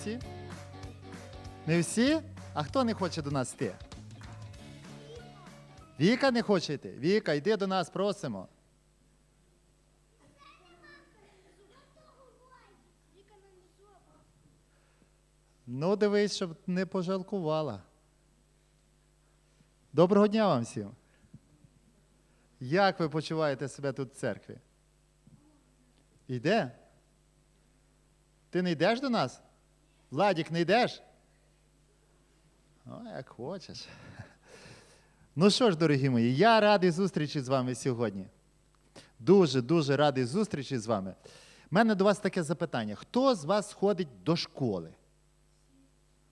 всі? Не всі? А хто не хоче до нас йти? Віка не хоче йти. Віка, йди до нас, просимо. Ну, дивись, щоб не пожалкувала. Доброго дня вам всім. Як ви почуваєте себе тут в церкві? Йде? Ти не йдеш до нас? Владік, не йдеш? О, як хочеш. Ну що ж, дорогі мої, я радий зустрічі з вами сьогодні. Дуже, дуже радий зустрічі з вами. У мене до вас таке запитання: хто з вас ходить до школи?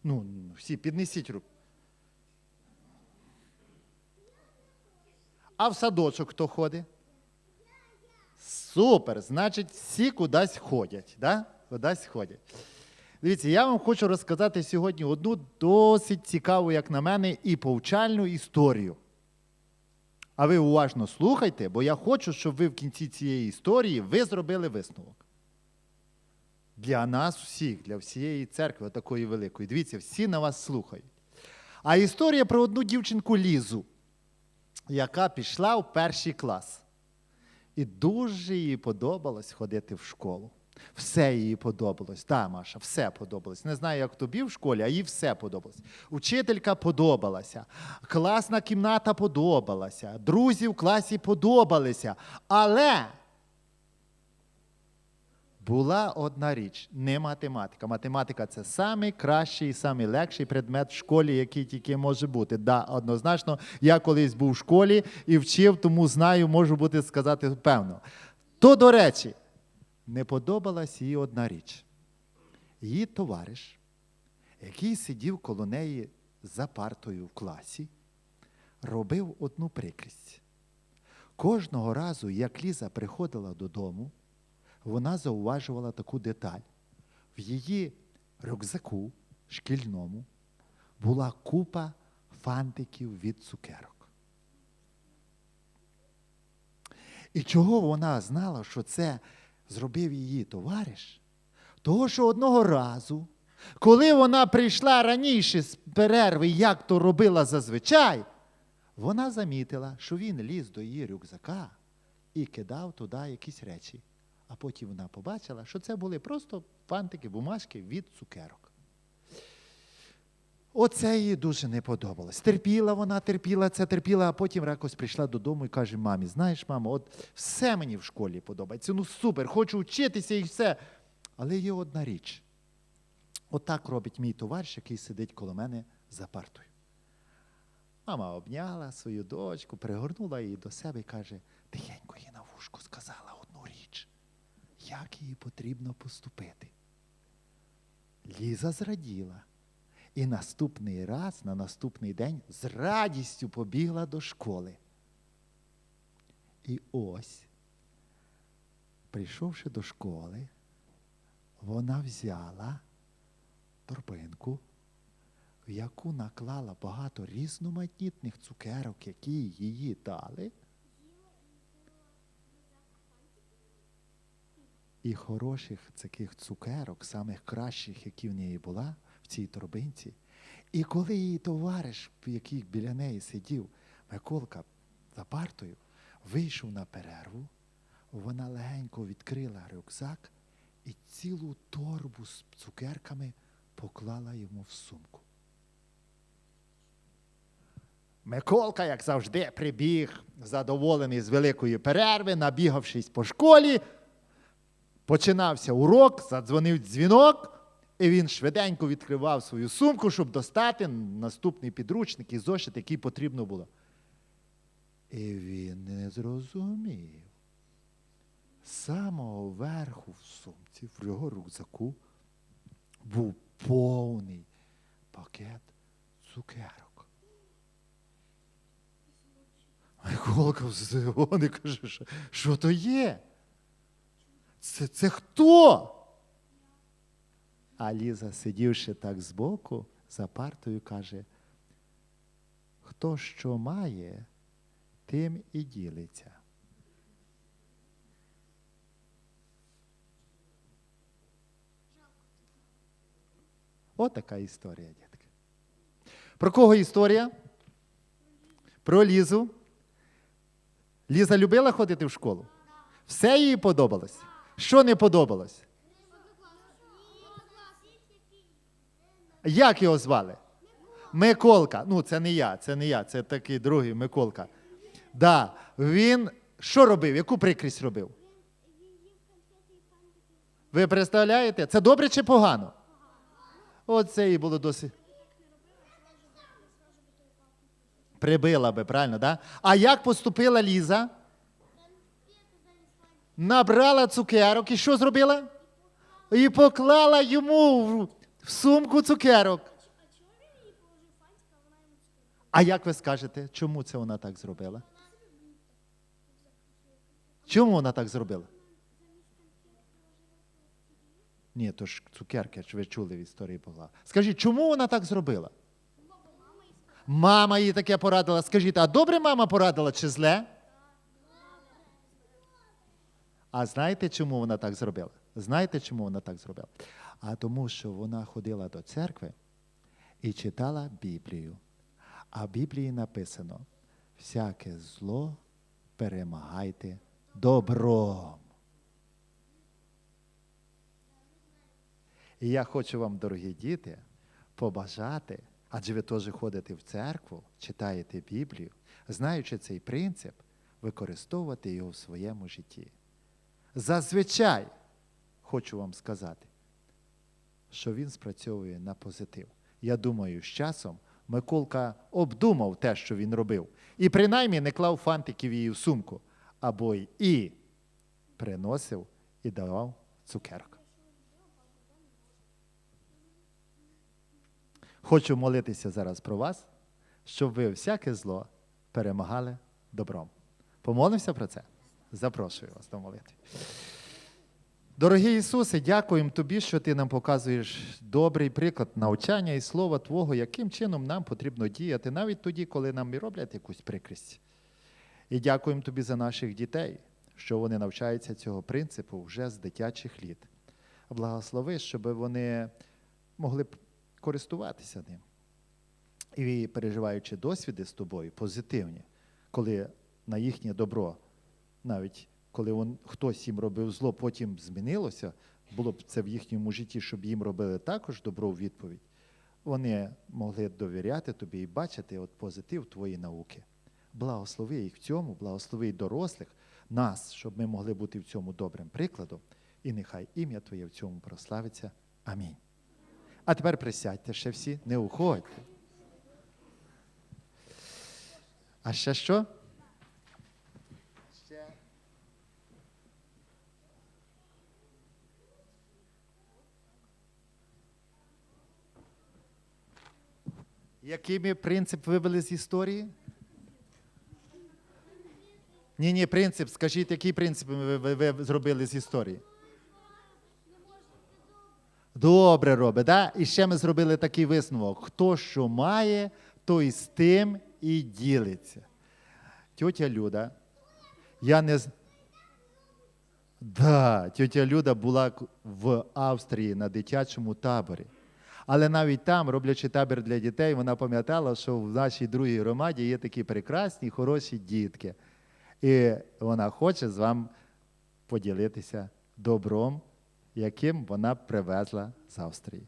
Ну, всі, піднесіть руку. А в садочок хто ходить? Супер! Значить, всі кудись ходять. Да? Кудись ходять. Дивіться, я вам хочу розказати сьогодні одну досить цікаву, як на мене, і повчальну історію. А ви уважно слухайте, бо я хочу, щоб ви в кінці цієї історії ви зробили висновок. Для нас всіх, для всієї церкви, такої великої. Дивіться, всі на вас слухають. А історія про одну дівчинку Лізу, яка пішла в перший клас. І дуже їй подобалось ходити в школу. Все їй подобалось. Так, Маша, все подобалось. Не знаю, як тобі в школі, а їй все подобалось. Учителька подобалася, класна кімната подобалася, друзі в класі подобалися. Але була одна річ не математика. Математика це найкращий і найлегший предмет в школі, який тільки може бути. Да, однозначно, я колись був в школі і вчив, тому знаю, можу бути сказати певно. То, до речі, не подобалась їй одна річ. Її товариш, який сидів коло неї за партою в класі, робив одну прикрість. Кожного разу, як Ліза приходила додому, вона зауважувала таку деталь. В її рюкзаку шкільному була купа фантиків від цукерок. І чого вона знала, що це зробив її товариш? Того, що одного разу, коли вона прийшла раніше з перерви, як то робила зазвичай, вона замітила, що він ліз до її рюкзака і кидав туди якісь речі. А потім вона побачила, що це були просто фантики, бумажки від цукерок. Оце їй дуже не подобалось. Терпіла вона, терпіла це, терпіла, а потім якось прийшла додому і каже: мамі, знаєш, мамо, от все мені в школі подобається. Ну супер, хочу вчитися і все. Але є одна річ. Отак робить мій товариш, який сидить коло мене за партою. Мама обняла свою дочку, пригорнула її до себе і каже: тихенько їй на вушку сказала одну річ, як їй потрібно поступити. Ліза зраділа. І наступний раз, на наступний день, з радістю побігла до школи. І ось, прийшовши до школи, вона взяла торбинку, в яку наклала багато різноманітних цукерок, які її дали. І хороших таких цукерок, самих кращих, які в неї була, цій торбинці. І коли її товариш, який біля неї сидів, Миколка за партою, вийшов на перерву, вона легенько відкрила рюкзак і цілу торбу з цукерками поклала йому в сумку. Миколка, як завжди, прибіг, задоволений з великої перерви, набігавшись по школі. Починався урок, задзвонив дзвінок, і він швиденько відкривав свою сумку, щоб достати наступний підручник і зошит, який потрібно було. І він не зрозумів. Самого верху в сумці, в його рюкзаку, був повний пакет цукерок. Миколка здивований каже, що, що то є? Це, це хто? А Ліза, сидівши так збоку, за партою, каже, хто що має, тим і ділиться. От історія, дітки. Про кого історія? Про Лізу. Ліза любила ходити в школу? Все їй подобалось? Що не подобалось? Як його звали? Миколка. Ну, це не я, це не я, це такий другий Миколка. Да, він що робив? Яку прикрість робив? Ви представляєте? Це добре чи погано? Оце і було досить. Прибила би, правильно, да? А як поступила Ліза? Набрала цукерок і що зробила? І поклала йому в- сумку цукерок. А як ви скажете, чому це вона так зробила? Чому вона так зробила? Ні, то ж цукерки, ви чули в історії Павла. Скажіть, чому вона так зробила? Мама їй таке порадила. Скажіть, а добре мама порадила чи зле? А знаєте, чому вона так зробила? Знаєте, чому вона так зробила? А тому, що вона ходила до церкви і читала Біблію. А в Біблії написано: всяке зло перемагайте добром. І я хочу вам, дорогі діти, побажати, адже ви теж ходите в церкву, читаєте Біблію, знаючи цей принцип, використовувати його в своєму житті. Зазвичай хочу вам сказати, що він спрацьовує на позитив. Я думаю, з часом Миколка обдумав те, що він робив, і принаймні не клав фантиків її в сумку, або й і приносив і давав цукерок. Хочу молитися зараз про вас, щоб ви всяке зло перемагали добром. Помолимося про це? Запрошую вас до молитви. Дорогий Ісусе, дякуємо Тобі, що Ти нам показуєш добрий приклад навчання і слова Твого, яким чином нам потрібно діяти, навіть тоді, коли нам і роблять якусь прикрість. І дякуємо Тобі за наших дітей, що вони навчаються цього принципу вже з дитячих літ. Благослови, щоб вони могли користуватися ним. І переживаючи досвіди з тобою, позитивні, коли на їхнє добро, навіть коли он, хтось їм робив зло, потім змінилося, було б це в їхньому житті, щоб їм робили також добро у відповідь, вони могли довіряти тобі і бачити от позитив твоєї науки. Благослови їх в цьому, благослови дорослих, нас, щоб ми могли бути в цьому добрим прикладом, і нехай ім'я Твоє в цьому прославиться. Амінь. А тепер присядьте ще всі, не уходьте. А ще що? Який ми принцип вивели з історії? Ні, ні, принцип. Скажіть, який принцип ви, ви, ви зробили з історії? Добре робить, да? І ще ми зробили такий висновок: хто що має, той з тим і ділиться. Тьотя Люда, я не Да, тьотя Люда була в Австрії на дитячому таборі. Але навіть там, роблячи табір для дітей, вона пам'ятала, що в нашій другій громаді є такі прекрасні, хороші дітки. І вона хоче з вами поділитися добром, яким вона привезла з Австрії.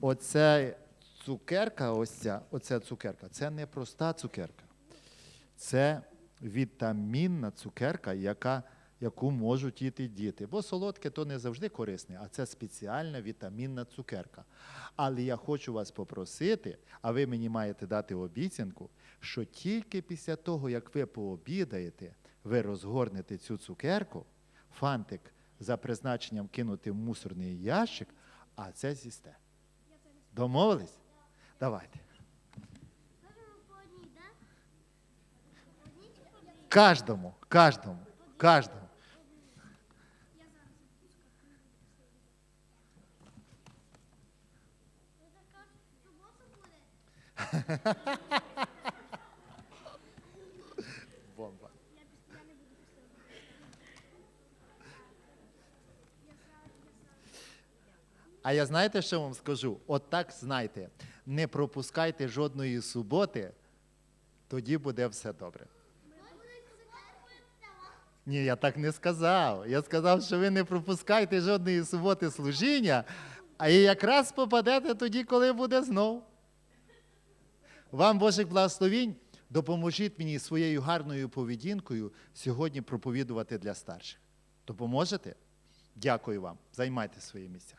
Оце цукерка, ось ця, оця цукерка, це не проста цукерка. Це вітамінна цукерка, яка, яку можуть їти діти. Бо солодке то не завжди корисне, а це спеціальна вітамінна цукерка. Але я хочу вас попросити, а ви мені маєте дати обіцянку, що тільки після того, як ви пообідаєте, ви розгорнете цю цукерку, фантик за призначенням кинути в мусорний ящик, а це з'їсте. Домовились? Давайте. Кожному, кожному, кожному. Бомба. А я знаєте, що вам скажу? От так знайте, не пропускайте жодної суботи, тоді буде все добре. Ні, я так не сказав. Я сказав, що ви не пропускайте жодної суботи служіння, а якраз попадете тоді, коли буде знов. Вам Божих благословінь. Допоможіть мені своєю гарною поведінкою сьогодні проповідувати для старших. Допоможете? Дякую вам. Займайте свої місця.